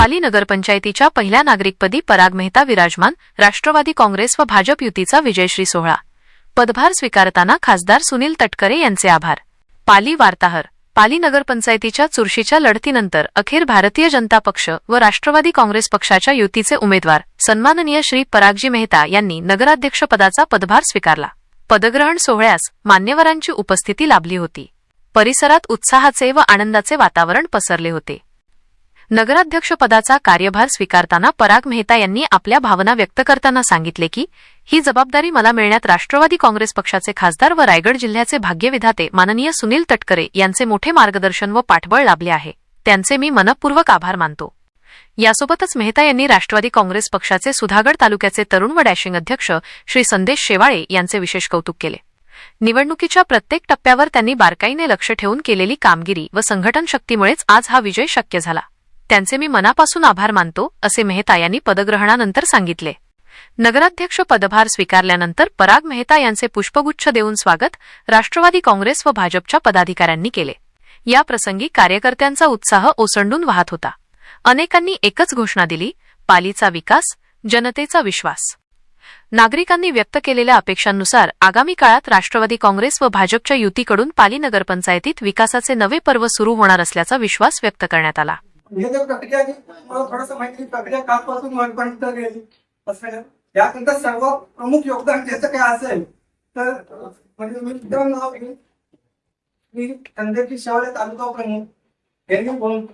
पाली नगरपंचायतीच्या पहिल्या नागरिकपदी पराग मेहता विराजमान राष्ट्रवादी काँग्रेस व भाजप युतीचा विजयश्री सोहळा. पदभार स्वीकारताना खासदार सुनील तटकरे यांचे आभार. पाली वार्ताहर पाली नगरपंचायतीच्या चुरशीच्या लढतीनंतर अखेर भारतीय जनता पक्ष व राष्ट्रवादी काँग्रेस पक्षाच्या युतीचे उमेदवार सन्माननीय श्री परागजी मेहता यांनी नगराध्यक्षपदाचा पदभार स्वीकारला. पदग्रहण सोहळ्यास मान्यवरांची उपस्थिती लाभली होती. परिसरात उत्साहाचे व आनंदाचे वातावरण पसरले होते. नगराध्यक्षपदाचा कार्यभार स्वीकारताना पराग मेहता यांनी आपल्या भावना व्यक्त करताना सांगितले की ही जबाबदारी मला मिळण्यात राष्ट्रवादी काँग्रेस पक्षाचे खासदार व रायगड जिल्ह्याचे भाग्यविधाते माननीय सुनील तटकरे यांचे मोठे मार्गदर्शन व पाठबळ लाभले आहे. त्यांचे मी मनपूर्वक आभार मानतो. यासोबतच मेहता यांनी राष्ट्रवादी काँग्रेस पक्षाचे सुधागड तालुक्याचे तरुण व डॅशिंग अध्यक्ष श्री संदेश शेवाळे यांचे विशेष कौतुक केले. निवडणुकीच्या प्रत्येक टप्प्यावर त्यांनी बारकाईने लक्ष ठेवून केलेली कामगिरी व संघटन शक्तीमुळेच आज हा विजय शक्य झाला. त्यांचे मी मनापासून आभार मानतो असे मेहता यांनी पदग्रहणानंतर सांगितले. नगराध्यक्ष पदभार स्वीकारल्यानंतर पराग मेहता यांचे पुष्पगुच्छ देऊन स्वागत राष्ट्रवादी काँग्रेस व भाजपच्या पदाधिकाऱ्यांनी केले. या प्रसंगी कार्यकर्त्यांचा उत्साह ओसंडून वाहत होता. अनेकांनी एकच घोषणा दिली पालीचा विकास जनतेचा विश्वास. नागरिकांनी व्यक्त केलेल्या अपेक्षांनुसार आगामी काळात राष्ट्रवादी काँग्रेस व भाजपच्या युतीकडून पाली नगरपंचायतीत विकासाचे नवे पर्व सुरू होणार असल्याचा विश्वास व्यक्त करण्यात आला. हे जर प्रक्रिया जी मला थोडस माहिती प्रक्रिया कालपासून वरपर्यंत गेली. असं याकरिता सर्व प्रमुख योगदान ज्याचं काय असेल तर म्हणजे मी नाव मी संदेशी शावले तालुका प्रमुख. त्यांनी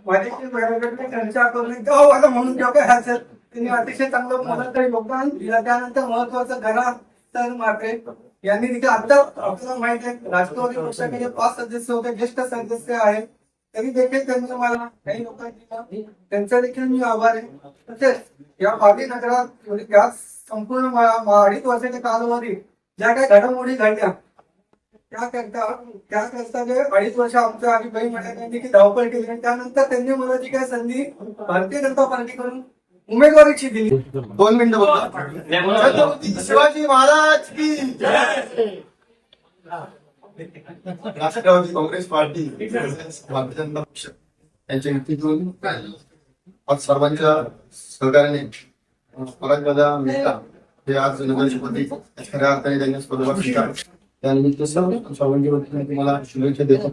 माझ्याशी वेळोवेळी चर्चा करून एकदम मला म्हणून जेव्हा काय असेल. त्यांनी अतिशय चांगलं मदत योगदान दिलं. त्यानंतर महत्वाचं घरा तर मार्केट यांनी तिथे आता आपल्याला माहिती आहे राष्ट्रवादी पक्षाचे पाच सदस्य होते ज्येष्ठ सदस्य आहेत. तरी देखील त्यांनी मला काही लोकांनी त्यांचा देखील मी आभार आहे. तसेच या पाटी नगरात या संपूर्ण मा- मा- अडीच वर्षाच्या कालावधीत ज्या काही घडामोडी घडल्या त्याकरता त्याकरता जे अडीच वर्ष आमच्या आधी काही महिन्यांनी देखील धावपळ केली आणि त्यानंतर त्यांनी मला जी काही संधी भारतीय जनता पार्टीकडून उमेदवारीची दिली. दोन मिनिटं बघा छत्रपती शिवाजी महाराज की राष्ट्रवादी काँग्रेस पार्टी भारतीय जनता पक्ष. यांच्या युतीतून आज सर्वांच्या सहकार्याने परागदादा मेहता हे आज नगरपती खऱ्या अर्थाने त्यांनी पदभार स्वीकार त्यानिमित्त सर्व सर्वांच्या वतीने तुम्हाला शुभेच्छा देतो.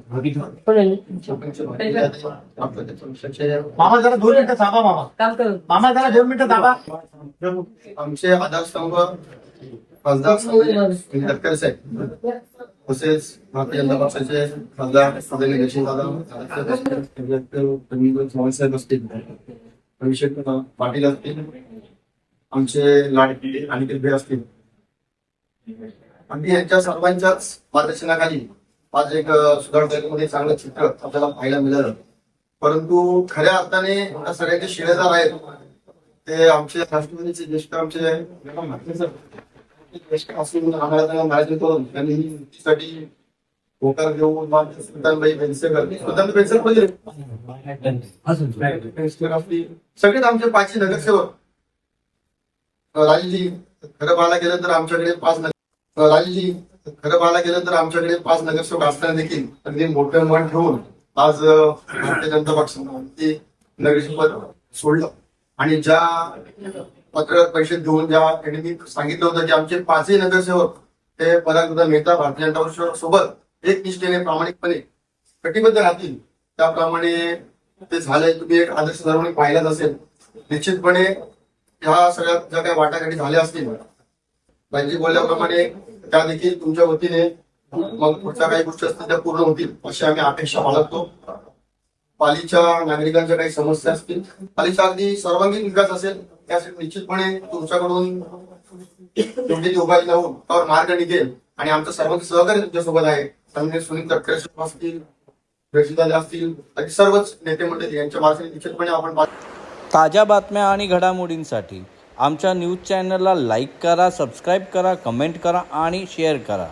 मामा जरा दोन मिनिटं थांबा मामा. मामा जरा दोन मिनिटं थांबा. आमचे आधारस्तंभ खासदार सुनील तटकरे साहेब. तसेच भारतीय जनता पक्षाचे खासदार आदरणीय यशवंतदादा साहेब असतील अभिषेक पाटील असतील आमचे लाडके आणि किल्बे असतील. आणि यांच्या सर्वांच्याच मार्गदर्शनाखाली आज एक सुधार चांगलं चित्र आपल्याला पाहायला मिळालं. परंतु खऱ्या अर्थाने या सगळ्यांचे शिलेदार आहेत. ते आमचे राष्ट्रवादीचे ज्येष्ठ आमचे आम्हाला करून त्यांनी युतीसाठी होकार घेऊन सुलतानबाई बेनसेकर सुलतान बेनसेकर म्हणजे सगळेच आमचे पाचशे नगरसेवक अं, खरं पाहायला गेलं तर आमच्याकडे पाच नगर अं, खरं पाहायला गेलं तर आमच्याकडे पाच नगरसेवक असताना देखील अगदी मोठं मन ठेवून आज भारतीय जनता पक्षाने ते नगरसेवक सोडलं आणि ज्या पत्रकार परिषद घेऊन ज्या त्यांनी मी सांगितलं होतं की आमचे पाचही नगरसेवक ते पदार्थ मेहता भारतीय जनता पक्ष सोबत. एक निष्ठेने प्रामाणिकपणे कटिबद्ध राहतील. त्याप्रमाणे ते झालंय. तुम्ही एक आदर्श धर्मणी पाहिलाच असेल. निश्चितपणे ह्या सगळ्या ज्या काही वाटाघाटी झाल्या असतील त्यांची बोलल्याप्रमाणे त्या देखील तुमच्या वतीने मग पुढच्या काही गोष्टी असतील त्या पूर्ण होतील अशी आम्ही अपेक्षा बाळगतो. पालीच्या नागरिकांच्या काही समस्या असतील पालीचा अगदी सर्वांगीण विकास असेल त्यासाठी निश्चितपणे तुमच्याकडून योग्य ती उपाय लावून त्यावर मार्ग निघेल. आणि आमचं सर्वांचं सहकार्य तुमच्यासोबत आहे. त्यामुळे सुनील तटकरे असतील रशीदादा असतील आणि सर्वच नेते मंडळी यांच्या मार्फत निश्चितपणे आपण ताज्या बातम्या आणि घडामोडींसाठी आमच्या न्यूज चॅनलला लाईक करा सबस्क्राईब करा कमेंट करा आणि शेअर करा.